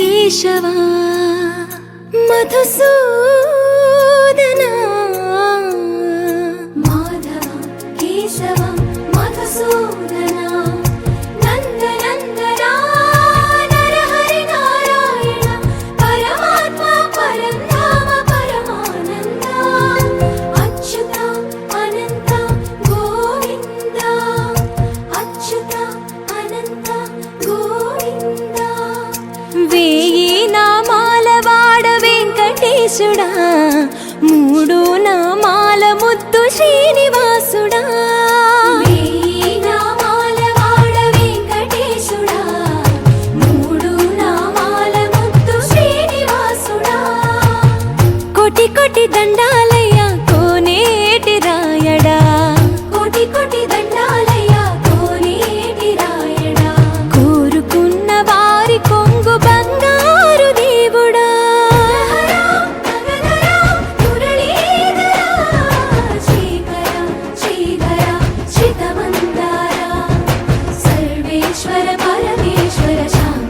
Keshav Madhusudana Madhav Keshav Madhusudan ചുടാ Ishwara Shanti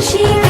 she.